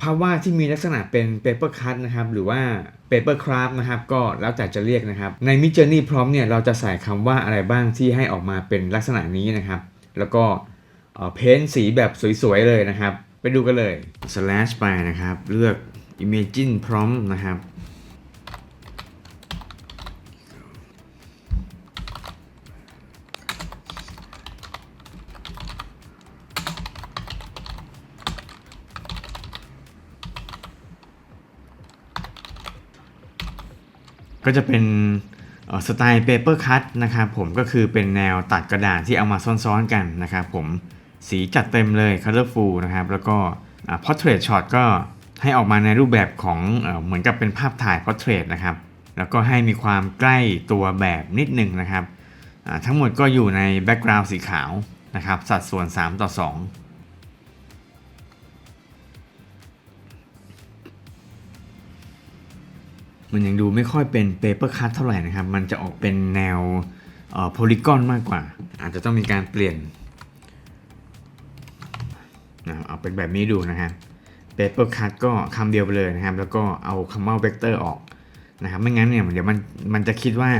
ภาพวาดที่มีลักษณะเป็น paper cut นะครับหรือว่า paper craft นะครับก็แล้วแต่จะเรียกนะครับ ใน Mid Journey Prompt เนี่ยเราจะใส่คำว่าอะไรบ้างที่ให้ออกมาเป็นลักษณะนี้นะครับ แล้วก็เพ้นสีแบบสวยๆเลยนะครับ ไปดูกันเลย slash ไปนะครับ เลือก imagine prompt นะครับ ก็จะเป็นสไตล์ paper cut นะครับผมก็คือเป็นแนวตัดกระดาษที่เอามาซ้อนๆกันนะครับผมสีจัดเต็มเลย colorful นะครับแล้วก็พอ่า portrait shot ก็ให้ออกมาในรูปแบบของเอเหมือนกับเป็นภาพถ่าย portrait นะครับแล้วก็ให้มีความใกล้ตัวแบบนิดหนึ่งนะครับทั้งหมดก็อยู่ใน background สีขาวนะครับสัดส่วน 3 ต่อ 2 มันยังดูไม่ค่อยเป็นเปเปอร์คั t เท่าไหร่นะครับ มันจะออกเป็นแนวโพลีกอนมากกว่า อาจจะต้องมีการเปลี่ยนนะเอาเป็นแบบนี้ดูนะครับเปเปอร์คัตก็คำเดียวไปเลยนะครับ แล้วก็เอาคำว่าเวกเตอร์ออกนะครับ ไม่งั้นเนี่ยเดี๋ยวมันมันจะคิดว่า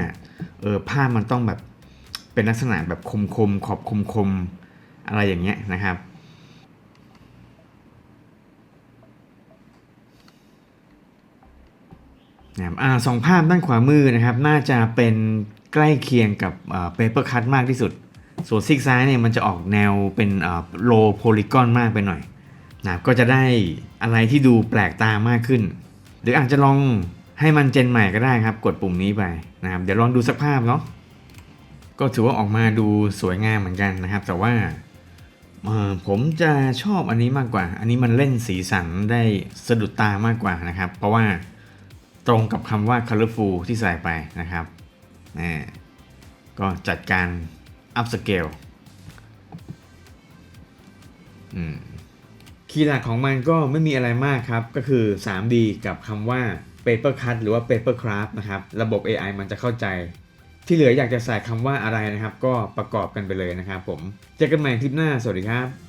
เออภาพมันต้องแบบเป็นลักษณะแบบคมคมขอบคมคมอะไรอย่างเงี้ยนะครับ นะครับอ่าสองภาพด้านขวามือนะครับน่าจะเป็นใกล้เคียงกับเปเปอร์คัตมากที่สุด ส่วนซีกซ้ายเนี่ยมันจะออกแนวเป็นโลโพลีกอนมากไปหน่อยนะครับก็จะได้อะไรที่ดูแปลกตามากขึ้น หรืออาจจะลองให้มันเจนใหม่ก็ได้ครับ กดปุ่มนี้ไปนะครับเดี๋ยวลองดูสักภาพเนาะก็ถือว่าออกมาดูสวยงามเหมือนกันนะครับ แต่ว่าผมจะชอบอันนี้มากกว่า อันนี้มันเล่นสีสันได้สะดุดตามากกว่านะครับ เพราะว่า ตรงกับคำว่า colorful ที่ใส่ไปนะครับนี่ก็จัดการ up scale คีย์หลักของมันก็ไม่มีอะไรมากครับ ก็คือ 3D กับคำว่า paper cut หรือว่า paper craft นะครับ ระบบ AI มันจะเข้าใจ ที่เหลืออยากจะใส่คำว่าอะไรนะครับ ก็ประกอบกันไปเลยนะครับผม เจอกันใหม่คลิปหน้า สวัสดีครับ